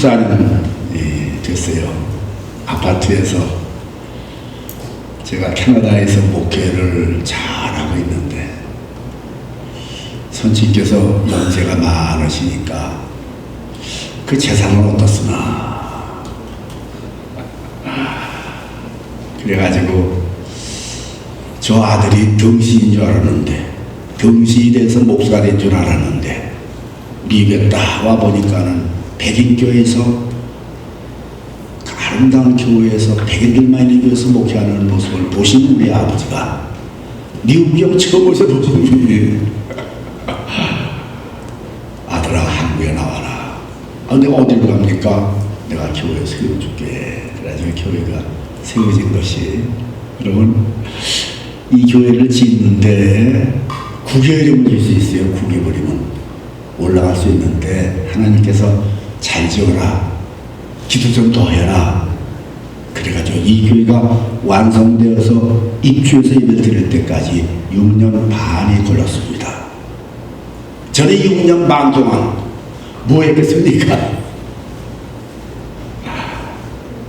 64년 됐어요. 아파트에서 제가 캐나다에서 목회를 잘하고 있는데 선생님께서 연세가 많으시니까 그 재산은 어떻으나 그래가지고 저 아들이 덩신인 줄 알았는데 덩신이 돼서 목사가 된 줄 알았는데 미국에 딱 와보니까는 백인교회에서 그 아름다운 교회에서 백인들만 있는 교회에서 목회하는 모습을 보시는 우리 아버지가 미국 경 처음 오셔 보시는 분이 아들아 한국에 나와라. 아, 근데 어디로 갑니까? 내가 교회 세워줄게. 그래가지고 교회가 세워진 것이. 여러분 이 교회를 짓는데 구겨버리면 줄수 있어요. 구겨버리면 올라갈 수 있는데 하나님께서 잘 지어라. 기도 좀 더 해라. 그래가지고 이 교회가 완성되어서 입주해서 예배 드릴 때까지 6년 반이 걸렸습니다. 저는 6년 반 동안 뭐 했겠습니까?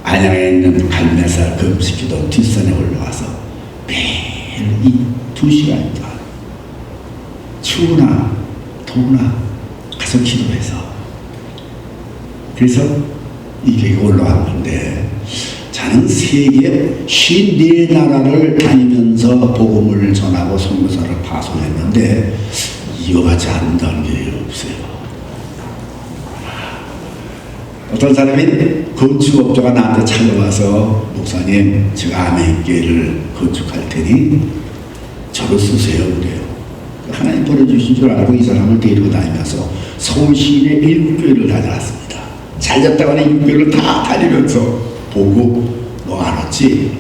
안양에 있는 갈매사 금식기도 뒷산에 올라와서 매일 이두 시간 동안 추우나 더우나 가서 기도해서 그래서 이게 올라왔는데 저는 세계 54나라를 다니면서 복음을 전하고 선교사를 파송했는데 이와 같이 아름다운 게 없어요. 어떤 사람이 건축업자가 나한테 찾아와서 목사님 제가 아멘교회를 건축할 테니 저를 쓰세요 그래요. 하나님 보내주신 줄 알고 이 사람을 데리고 다니면서 서울 시내 일곱 교회를 다녀왔습니다. 잘 됐다가는 일곱 교회를 다 다니면서 보고 너 알았지?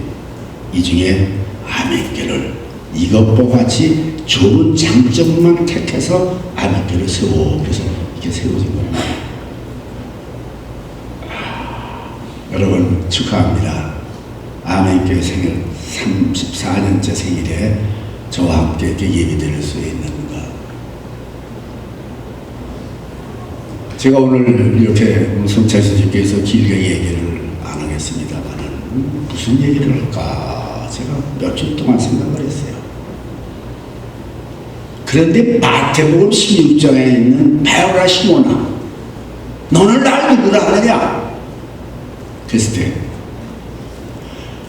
이 중에 아멘교를 이것과 같이 좋은 장점만 택해서 아멘교를 세워 그래서 이게 세워진 겁니다. 여러분 축하합니다. 아멘교회 생일 34년째 생일에 저와 함께 이렇게 예배 드릴 수 있는 것. 제가 오늘 이렇게 성찰 스님께서 길게 얘기를 안 하겠습니다만은 무슨 얘기를 할까 제가 며칠 동안 생각을 했어요. 그런데 마태복음 16장에 있는 베오라 시모나 너는 날 누구라 하느냐? 그랬을 때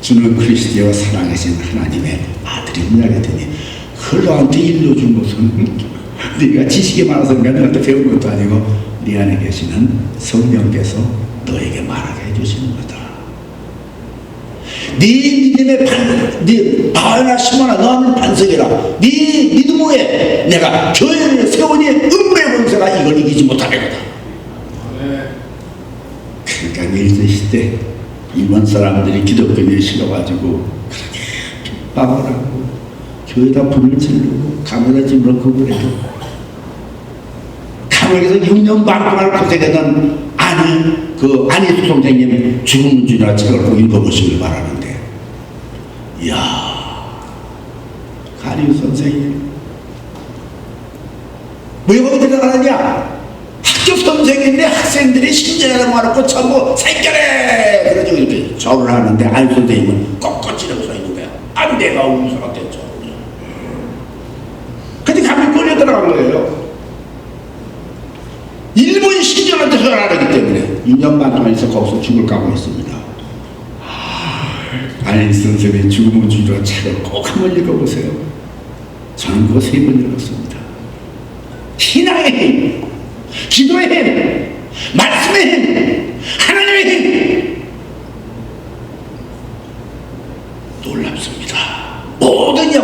주는 그리스도와 살아계신 하나님의 아들입니다 그랬더니 그걸 너한테 일러준 것은 네가 지식이 많아서 그런가 너한테 배운 것도 아니고 네 안에 계시는 성령께서 너에게 말하게 해주시는 거다. 네 믿음의 반, 네 바나 시모나 너는 반석이라. 네 믿음에 내가 교회를 세우니 은배 권세가 이걸 이기지 못하겠다. 그러니까 일드실 때 일본 사람들이 기독교에 실어가지고 그렇게 핍박을 하고 교회다 불을 지르고 감옥에 집어넣고 그래도 감옥에서 6년 반 동안 고생했던 아니 그 안희수 선생님 죽음은 주나 책을 꼭 읽어보시길 바라는데. 이야 안희수 선생님. 왜 거기 들어가느냐? 학교 선생인데 학생들이 신전에 모아놓고 전부 생겨래 그래가지고 이렇게 절을 하는데 안 선생님은 꼿꼿이라고 서 있는 거야. 안 내가 우사가 됐죠 근데 감히 끌려 들어간 거예요 일본 신전한테 절하기 때문에 2년 반 동안 있어 거기서 죽을 각오 했습니다. 아니 선생님 죽음은 주로 책을 꼭 한번 읽어보세요. 저는 그거 세 번 읽었습니다. 신앙의 힘 기도의 힘, 말씀의 힘, 하나님의 힘. 놀랍습니다.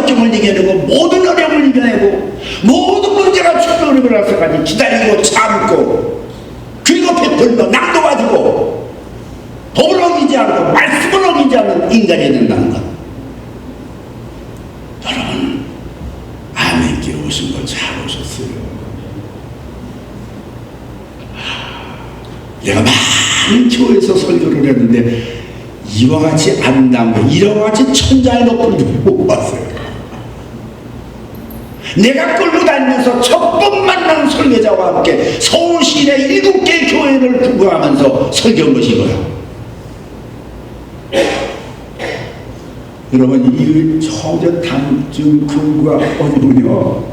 역경을 이겨내고, 모든 어려움을 이겨내고, 모든 문제가 충돌을 일어나서까지 기다리고 참고, 그리고 베풀며 낭도가지고, 법을 어기지 않고, 말씀을 어기지 않는 인간이 된다는 것. 여러분, 아멘께 오신 걸 잘 오셨어요. 내가 많은 교회에서 설교를 했는데 이와 같이 거, 이와 같이 천장의 높은 못 봤어요. 내가 끌고 다니면서 첫 번 만난 설교자와 함께 서울시 내 일곱 개 교회를 구경하면서 설교한 것이 이거야. 여러분 이 초전 담중 근과 어디군요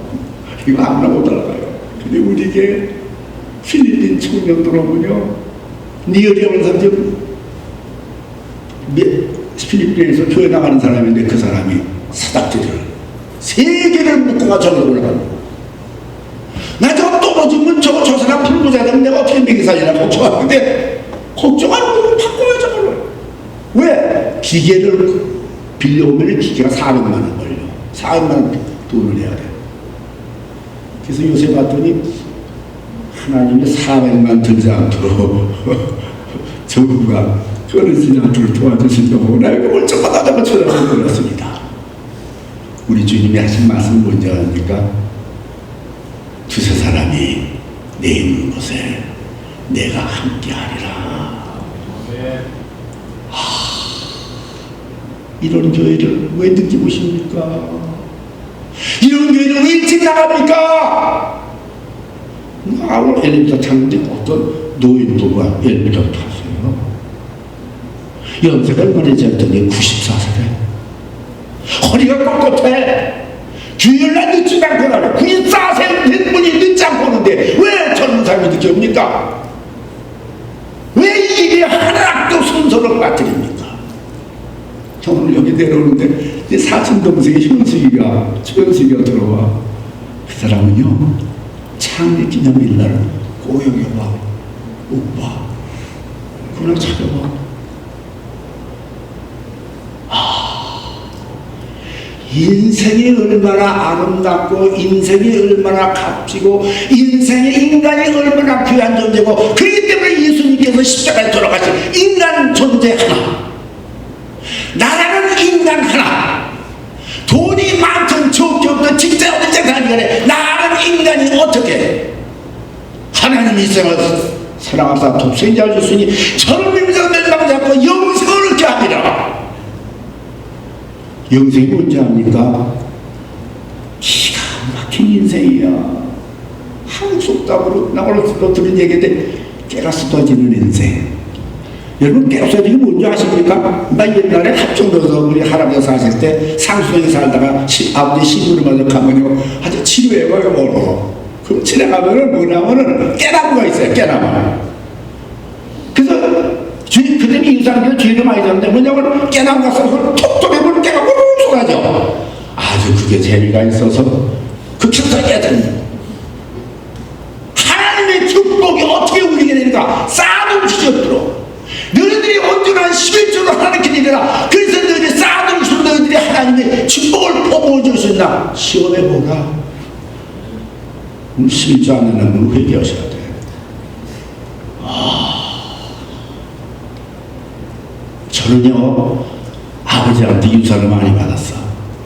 이거 아무나 못 알아가요. 근데 우리에게 필리핀 청년들 오면요 니어리하면서 좀 필리핀에서 교회 나가는 사람인데 그 사람이 사닥들을 세 개를 묶어가 저기 올라가는 거야. 나 저거 떨어지면 저거 저 사람 풀고 자면 내가 어떻게 살리나 걱정하는데 걱정하는 거 바꿔요 저걸로. 왜? 기계를 빌려오면 기계가 400만 원 걸려. 400만 원 돈을 내야 돼. 그래서 요새 봤더니 하나님이 400만 들지 않도록 정부가 끊어지지 않도록 도와주신다고. 내가 쳐다보고 그렇습니다 우리 주님이 하신 말씀 뭔지 아닙니까? 두세 사람이 내 있는 곳에 내가 함께하리라. 이런 교회를 왜 늦게 보십니까? 이런 교회를 왜 일찍 나갑니까? 아무 엘리베이터 탔는데 어떤 노인부가 엘리베이터 탔어요. 연세가 얼마나 됐더니 94세래. 허리가 뻣뻣해. 주일날 늦지 않고 나래. 94세 된 분이 늦지 않고 오는데 왜 젊은 사람이 늦게 옵니까? 왜 이게 하나도 순서를 빠뜨립니까? 저 오늘 여기 내려오는데 내 사촌 동생이 현숙이가 최현숙이가 들어와. 그 사람은요 창립 기념일 날 고영이 와 오빠 그날 찾아와. 인생이 얼마나 아름답고 인생이 얼마나 값지고 인생의 인간이 얼마나 귀한 존재고 그렇기 때문에 예수님께서 십자가에 돌아가신 인간 존재 하나 나라는 인간 하나 돈이 많든 적게 없든 직장 어디 장사하는 간에 나라는 인간이 어떻게? 하나님이 이생을 사랑하사 독생자를 줬으니 저를 믿으서 멸망하지 않고 영생을 얻게 하리라 영생이 뭔지 압니까? 기가 막힌 인생이야. 한국 속담으로 나올로 들은 얘기인데 깨가 쏟아지는 인생. 여러분 게 뭔지 아십니까? 나 옛날에 합정도에서 우리 할아버지 사실 때 상수동에 살다가 시, 아버지 시부를 먼저 가면요 아주 치료해봐요 뭐로. 그럼 집에 가면은 뭐냐면은 깨나무가 있어요 깨나무. 그래서 주인 그들이 이 사람들 죄를 많이 졌는데 뭐냐면 깨나무 가서 톡톡 해보면 깨가 우르르 쏟아져. 아주 그게 재미가 있어서 그 켜서 깨더니 하나님의 축복이 어떻게 우리에게 되니까 싸움 지졌도록 너희들이 온전한 11조로 하나님께 드리라. 그래서 너희들이 싸움 주 너희들이 하나님의 축복을 퍼부어줄 수 있나? 시험해보라. 음, 11조 안 하는 분 회개하셔야 돼 저는요 아버지한테 유산을 많이 받았어.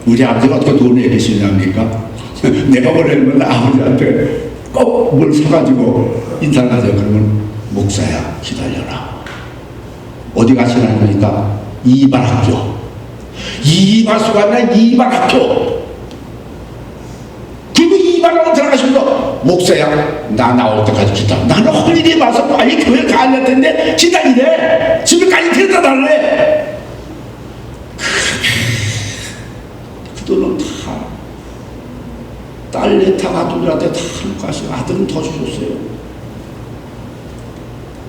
우리 아버지가 어떻게 돈을 쓰냐니까 내가 원래는 아버지한테 꼭 뭘 사가지고 인사를 하자 그러면 목사야 기다려라. 어디 가시나니까 이발학교. 이발소가 아니라 이발학교. 그리고 들어가시면서 목사야 나 나올 때까지 기다려. 나는 홀리데이 와서 빨리 교회 가야 할 텐데 기다리래. 집에까지 데려다 달래. 그 돈은 다 딸내 다 아들들한테 다 하시고 아들은 더 주셨어요.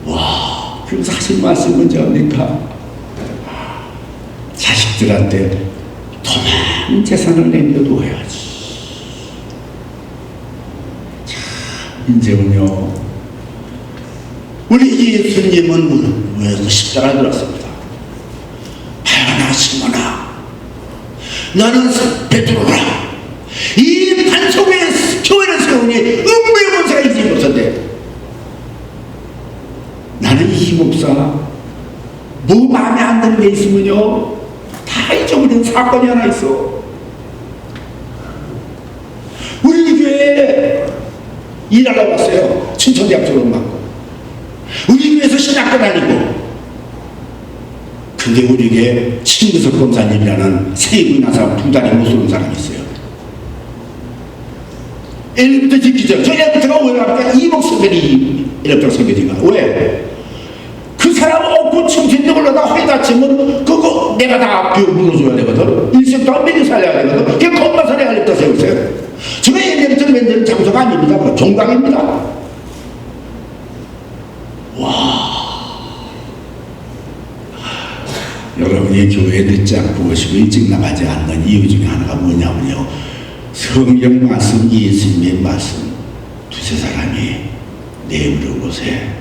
와, 그래서 하신 말씀 뭔지 압니까? 자식들한테 더 많은 재산을 남겨둬야지. 참, 이제는요, 우리 예수님은 왜 십자가를 들었습니다. 하나 시모나 나는 베드로라 이 반석에 교회를 세우니 음부의 권세가 이지 못한데 나는 이 목사 뭐 마음에 안 드는 게 있으면요? 다 잊어버린 사건이 하나 있어 우리 교회에 일하러 왔어요 춘천대학 졸업받고 우리 교회에서 신학교 다니고 근데 우리에게 친구석 검사님이라는 세부인한 사람 두 다리 못 쏘는 사람이 있어요. 짓기 전, 저 엘리베이터가 왜 나니까 이목 선배이 엘리베이터 선배인가? 왜? 그 사람 없고 청춘대 올라다 허리 다치면 그거 내가 다 물어줘야 되거든. 일생 동안 먹여 살려야 되거든. 그게 겁나 살아야 엘리베이터 세우세요. 저거 엘리베이터 만드는 장소가 아닙니다. 그거 종각입니다. 여러분이 교회에 늦지 않고 오시고 일찍 나가지 않는 이유 중에 하나가 뭐냐면요. 성경 말씀, 예수님의 말씀 두세 사람이 내버려 곳에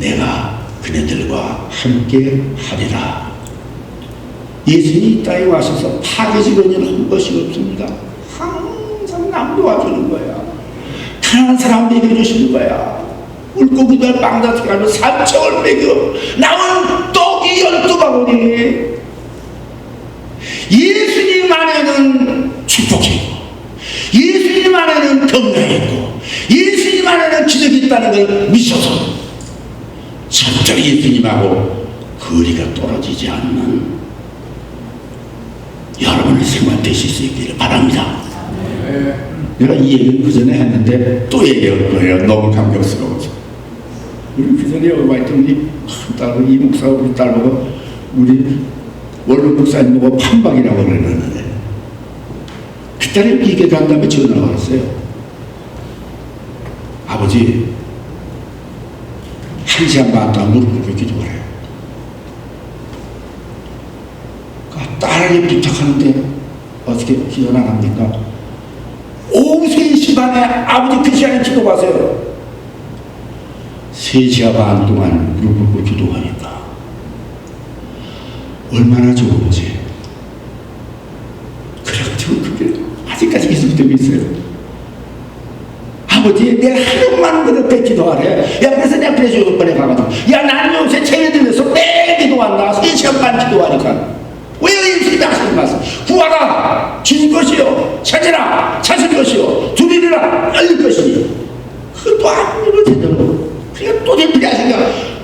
내가 그네들과 함께 하리라. 예수님이 이 땅에 와셔서 파괴적인 일을 한 것이 없습니다. 항상 남 도와주는 거야. 가난한 사람 먹여주시는 거야. 물고기들 빵 다쳐가지고 삼척을 먹여. 남은 떡이 열두 바구니. 예수님 안에는 축복이고, 예수님 안에는 건강이고, 예수님 안에는 기적이 있다는 걸 믿어서 절대로 예수님하고 거리가 떨어지지 않는 여러분의 생활 되실 수 있기를 바랍니다. 내가 이 얘기를 그 전에 했는데 또 얘기할 거예요. 너무 감격스러워서. 우리 그 전에 여기 와 있던 우리 큰 딸하고 이 목사 우리 딸하고 우리 원로 목사님하고 판박이라고 그러는데 그 딸이 비계도 한 다음에 전화가 왔어요. 아버지 한 시간 반 동안 무릎 꿇고 기도하래요. 그 딸에게 부탁하는데 어떻게 기도 나갑니까? 오후 3시 반에 아버지 그 시간에 기도 가세요. 3시간 반 동안 무릎 꿇고 기도하니까 얼마나 좋은지 그래가지고 그게 아직까지 계속되고 있어요. 아버지 내 하루만 그렇게 기도하래. 야 그래서 내가 그래서 여섯 번에 가가지고 야 나는 요새 체에 들면서 매일 기도한다. 3시간 반 기도하니까 왜 예수님이 하시는 말씀. 구하라 주실 것이요. 찾으라. 찾을 것이요. 두리라. 열릴 것이니. 그것도 아무리 제대로 그러니까 또 되풀이 하시니까?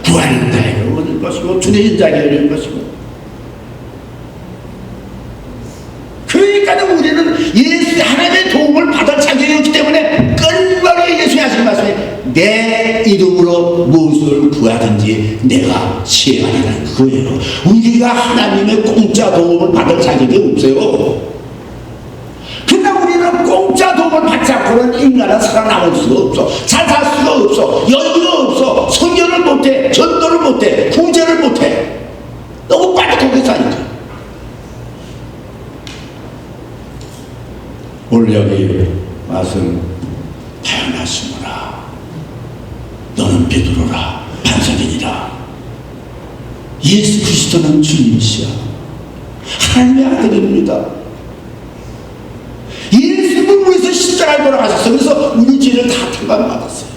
구하는 자에게 얻을 것이고 주내진 자에게 열릴 것이고. 그러니까 우리는 예수 하나님의 도움을 받을 자 내 이름으로 무엇을 구하든지 내가 시행하리라는 그거예요. 우리가 하나님의 공짜 도움을 받을 자격이 없어요. 그러나 우리는 공짜 도움을 받지 않고는 인간은 살아남을 수가 없어. 잘 살 수가 없어. 여유가 없어. 성결을 못해. 전도를 못해. 구제를 못해. 너무 빠듯하게 사니까. 오늘 여기 말씀 타연하시구나. 베드로라 반석이니라. 예수 그리스도는 주님이시야. 하나님의 아들입니다. 예수님을 위해서 십자가에 돌아가셨어. 그래서 우리 죄를 다 탕감받았어요.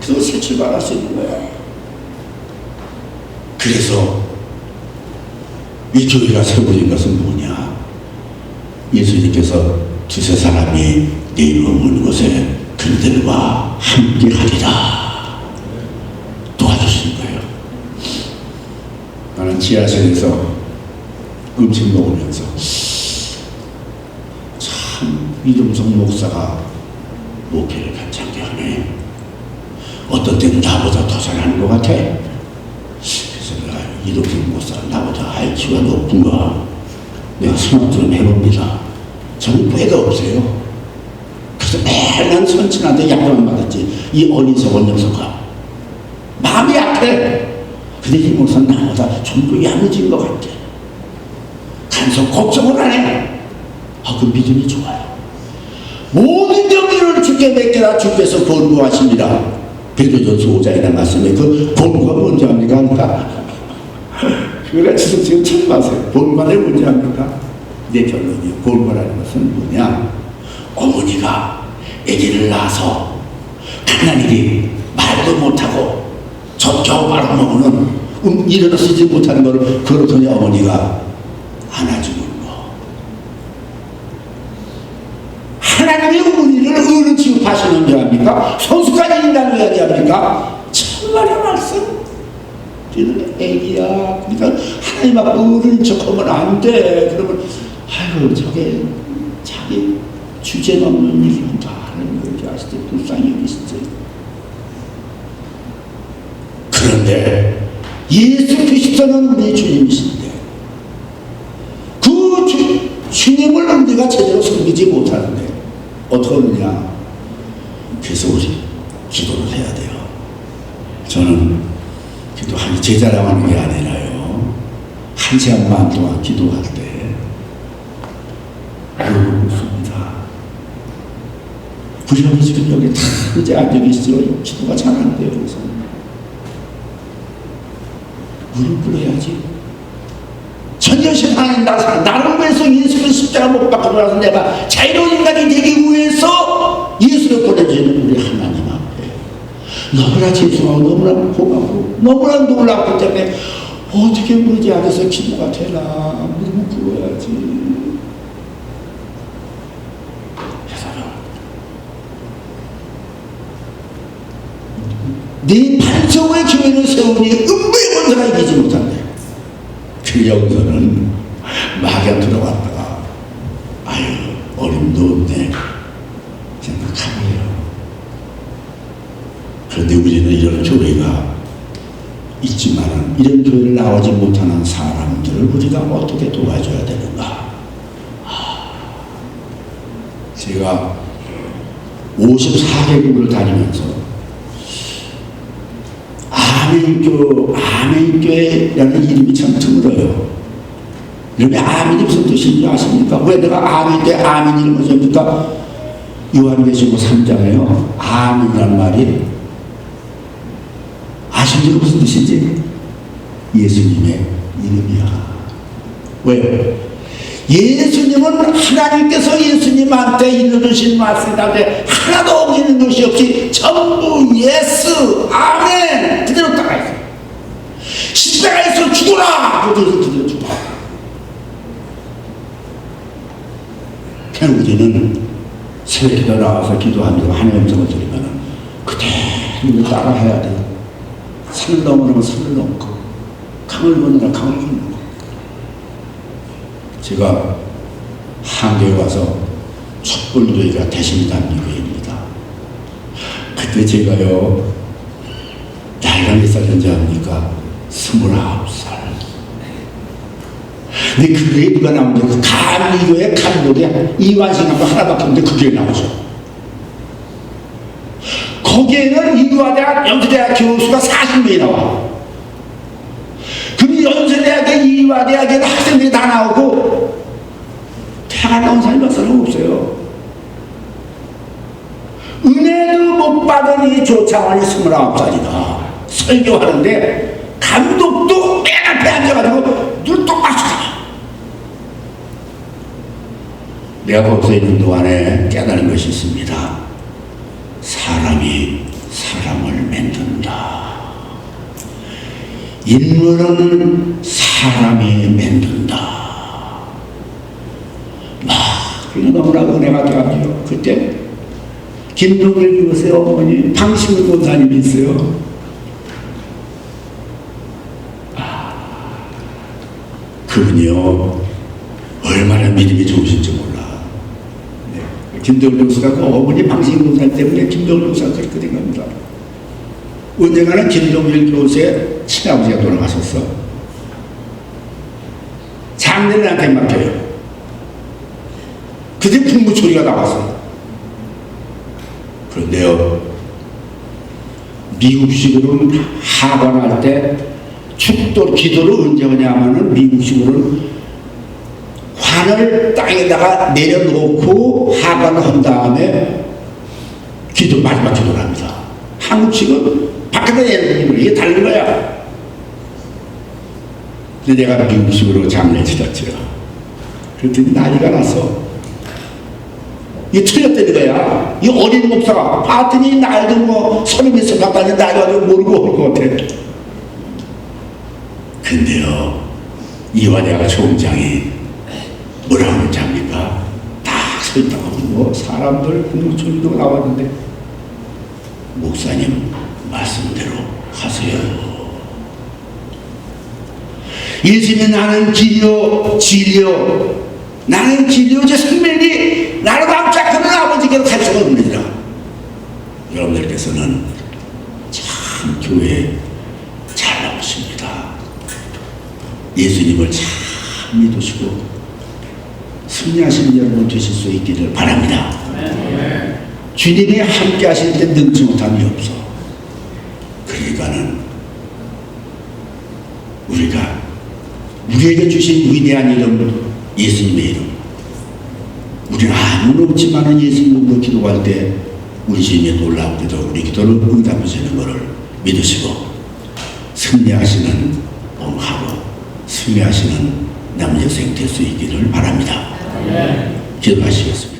그래서 새 출발할 수 있는 거야. 그래서 이 교회가 세워진 것은 뭐냐? 예수님께서 두세 사람이 내 이름 묻는 곳에 그들과 함께 하리라 도와주신 거예요. 나는 지하실에서 음식 먹으면서 참 이동성 목사가 목회를 괜찮게 하네. 어떤 때는 나보다 더 잘하는 것 같아. 그래서 내가 이동성 목사가 나보다 IQ가 높은가 내가 생각 좀 해봅니다. 저는 죄가 없어요. 그래서 매일 선친한테 약속을 받았지. 이 어리석은 녀석아. 마음이. 이 목사는 나보다 좀더 야무진 것 같아. 간섭 걱정을 안 해. 아, 그 믿음이 좋아요. 모든 병들을 주께 맡겨라 주께서 권고하십니다. 베드로전서 5장이라는 말씀에 그 권고가 뭔지 압니까? 그가 지금 지금 처음 아세요. 본관을 뭔지 압니까? 내 결론이 본관이라는 것은 뭐냐? 어머니가 아기를 낳아서 갓난일이 말도 못하고 젖겨우 바로 먹으면 음, 일어나서 지 못하는 것을 그렇더니 어머니가 안아주는 거. 하나님의 우리를 어느 취급하시는 줄 압니까? 선수까지 인간을 이야기합니까? 천만의 말씀. 너는 애기야. 그러니까 하나님 앞에 어른 척하면 안 돼. 그러면 아유 저게 자기 주제 넘는 일이다. 사랑하시되 불쌍히 여기시 지. 그런데 예수 그리스도는 우리 주님이신데 그 주, 주님을 우리가 제대로 섬기지 못하는데 어떻게 하느냐 그래서 우리 기도를 해야 돼요. 저는 기도하기 제자랑하는 게 아니라요. 한 시간 반 동안 기도할 때 우리 아버지 지금 여기 다 이제 앉아 계시죠 기도가 잘 안 돼요 그래서 무릎 꿇어야지. 전여신 하나님 나 사- 나를 위해서 예수를 십자가 못 박고 나서 내가 자유로운 인간이 되기 위해서 예수를 보내주는 우리 하나님 앞에 너무나 죄송하고 너무나 고맙고 너무나 놀랍기 때문에 어떻게 무지 안에서 기도가 되나 무릎 꿇어야지. 그래서요. 네 반성의 교회를 세우니 음부의 권세가 이기지 못한대. 그 영서는 막에 들어갔다가 아유 어림도 없네 생각하네요. 그런데 우리는 이런 교회가 있지만 이런 교회를 나오지 못하는 사람들을 우리가 어떻게 도와줘야 되는가? 아, 제가 54개국을 다니면서 아멘교, 아멘교회라는 이름이 참 드물어요. 여러분, 아멘이 무슨 뜻인지 아십니까? 왜 내가 아멘교회 아멘 이름을 줍니까? 요한계시록 3장에요. 아멘이라는 말이 아십니까? 무슨 뜻인지? 예수님의 이름이야. 왜? 예수님은 하나님께서 예수님한테 일러주신 말씀 가운데 하나도 어기는 것이 없이 전부 예수, 아멘. 십자가에서 죽어라! 그냥 우리는 새벽 기도 나와서 기도하면서 하나님 음성을 들으면 그대로 따라해야 돼요. 산을 넘으면 산을 넘고 강을 건너라 강을 건너고 제가 한교에 와서 촛불교회가 대신단교회입니다. 그때 제가요 나이가 몇 살인지 압니까? 스물아홉 살. 근데 그 누가 나오는데 그 감리교회 감독에 이완승하고 하나밖에 없는데 그 교회 나오죠. 거기에는 이화대학 연세대학 교수가 40명이 나와. 그럼 연세대학에 이화대학에 학생들이 다 나오고 대학 안 나온 사람이 몇 사람 없어요. 은혜도 못 받은 이 조창환이 29살이다. 설교하는데 감독도 맨 앞에 앉아가지고 눈 똑바로 쳐다. 내가 거기서 있는 동안에 깨달은 것이 있습니다. 사람이 사람을 만든다. 인물은 사람이 만든다. 막, 그게 너무나 은혜가 돼가지고, 그때, 김동일 교수의 어머니, 방심을 권사님이 있어요. 그분이요, 얼마나 믿음이 좋으신지 몰라. 네. 김동일 교수가 그 어머니 권사님 때문에 김동일 교수가 그렇게 된 겁니다. 언젠가는 김동일 교수의 친아버지가 돌아가셨어. 장례한테 맡겨요. 그때 풍무 소리가 나왔어요. 그런데요, 미국식으로는 하관할 때 축도 기도를 언제 하냐면은 미국식으로는 관을 땅에다가 내려놓고 하관을 한 다음에 기도 마지막 기도를 합니다. 한국식은 밖에다 내려놓는 이게 다른 거야. 근데 내가 미국식으로 장례 치렀죠. 그랬더니 난리가 났어. 이게 틀렸다는 거야. 이 어린 목사가 봤더니 나이도 뭐 서른 몇살 가까이 나이가 좀 모르고 올 것 같아. 근데요, 이화대학 총장이 뭐라고 압니까? 다 설득하고 뭐 사람들 국무총리도 나왔는데 목사님 말씀대로 하세요. 예수님 나는 길이요 진리요 나는 길이요 제 생명이 나를 남자하는 아버지께로 갈 수가 없느니라 여러분들께서는 참 교회 잘 나오십니다. 예수님을 참 믿으시고 승리하시는 여러분 되실 수 있기를 바랍니다. 주님이 함께 하실 때 능치 못함이 없어. 그러니까는 우리가 우리에게 주신 위대한 이름 예수님의 이름 우리는 아무는 없지만은 예수님으로 기도할 때 우리 주님이 놀랍게도 우리 기도를 응답해 주는 것을 믿으시고 승리하시는 하루 승리하시는 남여생 될수 있기를 바랍니다. 기도하시겠습니다.